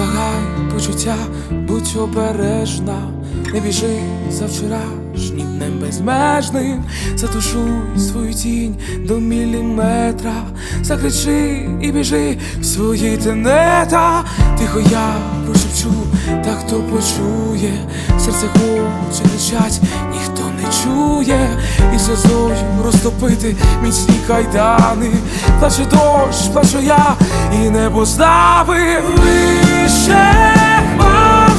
Благай почуття, будь обережна, не біжи за вчорашнім днем безмежним, затушуй свою тінь до міліметра, закричи і біжи в свої тенета, тихо я прошепчу, та хто почує, серце хоче кричать, ніхто не чує, і сльозою розтопити міцні кайдани, плаче дощ, плачу я, і небо ставив вище хмар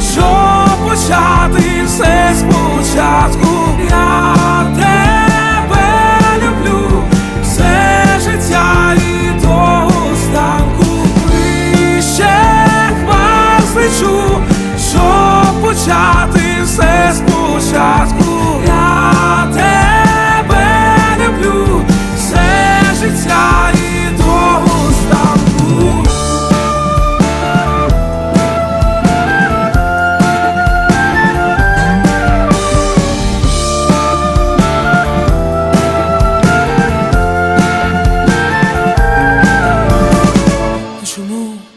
щоб почати все спочатку.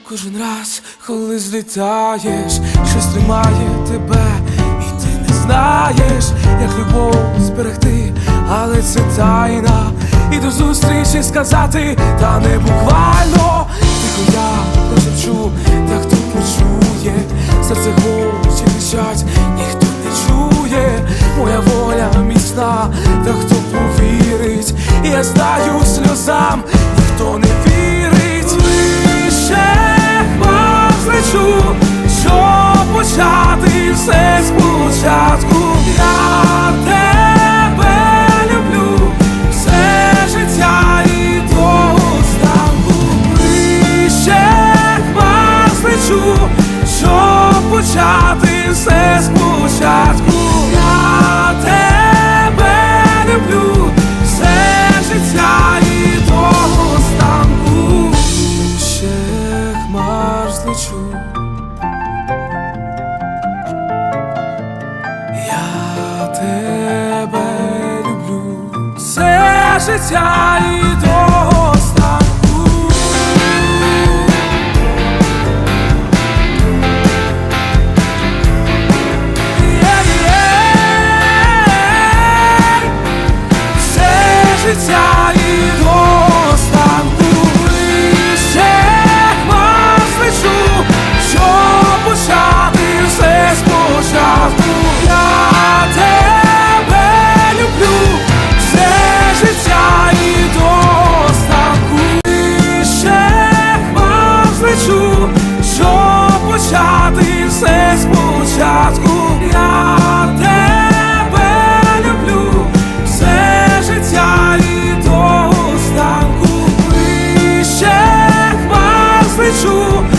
Кожен раз, коли злітаєш, щось тримає тебе, і ти не знаєш, як любов зберегти, але це тайна. І до зустрічі сказати, та не буквально. Тебе люблю, все життя і до до останку Вище хмар злечу,